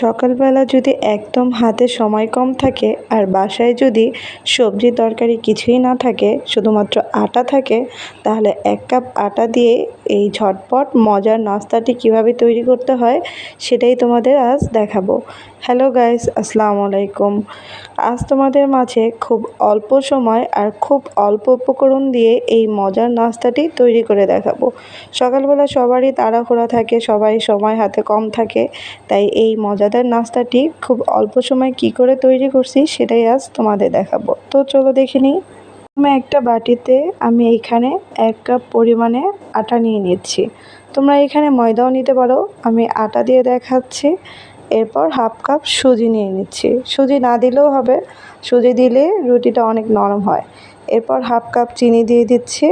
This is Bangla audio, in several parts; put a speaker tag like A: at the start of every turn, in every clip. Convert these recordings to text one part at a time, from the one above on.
A: সকালবেলা যদি একদম হাতে সময় কম থাকে আর বাসায় যদি সবজি তরকারি কিছুই না থাকে, শুধুমাত্র আটা থাকে, তাহলে এক কাপ আটা দিয়ে এই ঝটপট মজার নাস্তাটি কীভাবে তৈরি করতে হয় সেটাই তোমাদের আজ দেখাবো। হ্যালো গাইস আসসালামু আলাইকুম। আজ তোমাদের মাঝে খুব অল্প সময় আর খুব অল্প উপকরণ দিয়ে এই মজার নাস্তাটি তৈরি করে দেখাবো। সকালবেলা সবারই তাড়াহুড়া থাকে সবাই সময় হাতে কম থাকে, তাই এই মজাদার নাস্তাটি খুব অল্প সময় কি করে তৈরি করছি সেটাই আজ তোমাদের দেখাবো। তো চলো দেখে নিই। আমি একটা বাটিতে আমি এইখানে এক কাপ পরিমাণে আটা নিয়ে নিচ্ছি। তোমরা এখানে ময়দাও নিতে পারো, আমি আটা দিয়ে দেখাচ্ছি। এরপর হাফ কাপ সুজি নিয়ে নিচ্ছি। সুজি না দিলেও হবে, সুজি দিলে রুটিটা অনেক নরম হয়। এরপর হাফ কাপ চিনি দিয়ে দিচ্ছি,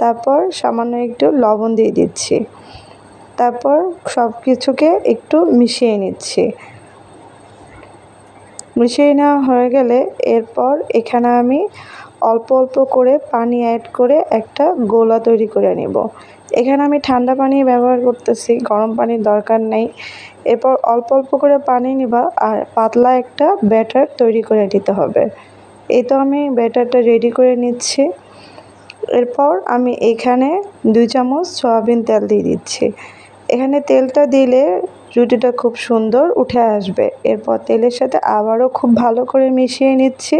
A: তারপর সামান্য একটু লবণ দিয়ে দিচ্ছি। তারপর সব কিছুকে একটু মিশিয়ে নিচ্ছি। মিশিয়ে নেওয়া হয়ে গেলে এরপর এখানে আমি অল্প অল্প করে পানি অ্যাড করে একটা গোলা তৈরি করে নেব। এখানে আমি ঠান্ডা পানি ব্যবহার করতেছি, গরম পানির দরকার নেই। এরপর অল্প অল্প করে পানি নিবা আর পাতলা একটা ব্যাটার তৈরি করে নিতে হবে। এই তো আমি ব্যাটারটা রেডি করে নিচ্ছি। এরপর আমি এখানে দুই চামচ সয়াবিন তেল দিয়ে দিচ্ছি। এখানে তেলটা দিলে রুটিটা খুব সুন্দর উঠে আসবে। এরপর তেলের সাথে আবারও খুব ভালো করে মিশিয়ে নিচ্ছি।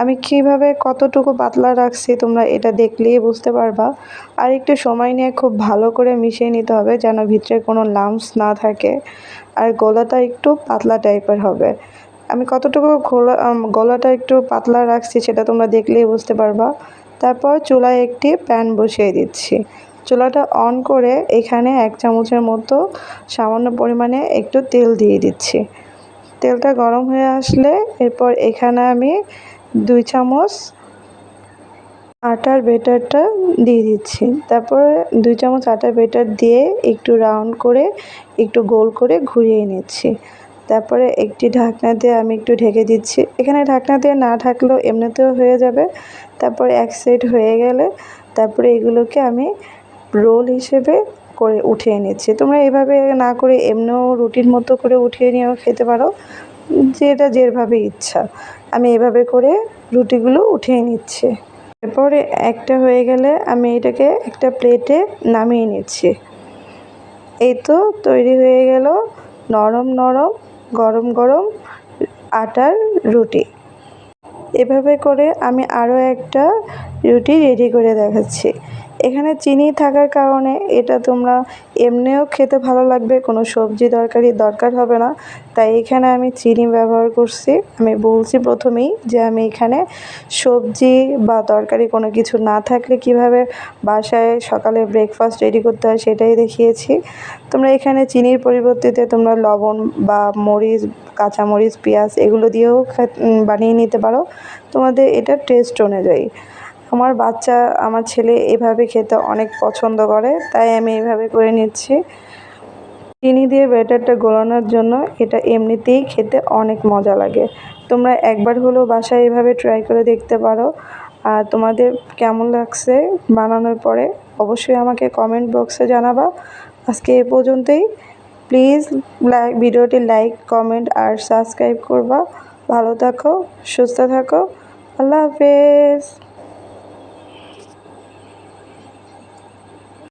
A: আমি কীভাবে কতটুকু পাতলা রাখছি তোমরা এটা দেখলেই বুঝতে পারবা। আর একটু সময় নিয়ে খুব ভালো করে মিশিয়ে নিতে হবে যেন ভিতরে কোনো লাম্পস না থাকে। আর গলাটা একটু পাতলা টাইপের হবে। আমি কতটুকু গোলা গলাটা একটু পাতলা রাখছি সেটা তোমরা দেখলেই বুঝতে পারবা। তারপর চুলায় একটি প্যান বসিয়ে দিচ্ছি। চুলাটা অন করে এখানে এক চামচের মতো সামান্য পরিমাণে একটু তেল দিয়ে দিচ্ছি। তেলটা গরম হয়ে আসলে এরপর এখানে আমি দুই চামচ আটার বেটারটা দিয়ে দিচ্ছি। তারপরে দুই চামচ আটার বেটার দিয়ে একটু রাউন্ড করে একটু গোল করে ঘুরিয়ে নিচ্ছি। তারপরে একটি ঢাকনা দিয়ে আমি একটু ঢেকে দিচ্ছি। এখানে ঢাকনা দিয়ে না ঢাকলেও এমনিতেও হয়ে যাবে। তারপরে এক সাইড হয়ে গেলে তারপরে এগুলোকে আমি রোল হিসেবে করে উঠিয়ে নিচ্ছি। তোমরা এভাবে না করে এমনিও রুটির মতো করে উঠিয়ে নিয়েও খেতে পারো, যেটা যেভাবে ইচ্ছা। আমি এভাবে করে রুটিগুলো উঠিয়ে নিচ্ছি। এরপরে একটা হয়ে গেলে আমি এটাকে একটা প্লেটে নামিয়ে নিচ্ছি। এই তো তৈরি হয়ে গেল নরম নরম গরম গরম আটার রুটি। এভাবে করে আমি আরও একটা রুটি রেডি করে দেখাচ্ছি। এখানে চিনি থাকার কারণে এটা তোমরা এমনিও খেতে ভালো লাগবে, কোনো সবজি তরকারি দরকার হবে না। তাই এখানে আমি চিনি ব্যবহার করছি। আমি বলছি প্রথমেই যে আমি এখানে সবজি বা তরকারি কোনো কিছু না থাকলে কীভাবে বাসায় সকালে ব্রেকফাস্ট রেডি করতে হয় সেটাই দেখিয়েছি। তোমরা এখানে চিনির পরিবর্তিতে তোমরা লবণ বা মরিচ কাঁচামরিচ পেঁয়াজ এগুলো দিয়েও বানিয়ে নিতে পারো। তোমাদের এটা টেস্ট অনুযায়ী। আমার বাচ্চা, আমার ছেলে এভাবে খেতে অনেক পছন্দ করে, তাই আমি এভাবে করে নিচ্ছি। চিনি দিয়ে ব্যাটারটা গোলানোর জন্য এটা এমনিতেই খেতে অনেক মজা লাগে। তোমরা একবার হলেও বাসায় এভাবে ট্রাই করে দেখতে পারো। আর তোমাদের কেমন লাগছে বানানোর পরে অবশ্যই আমাকে কমেন্ট বক্সে জানাবা। আজকে এ পর্যন্তই। প্লিজ লাইক ভিডিওটি লাইক কমেন্ট আর সাবস্ক্রাইব করবা। ভালো থাকো, সুস্থ থাকো। আল্লাহ হাফেজ।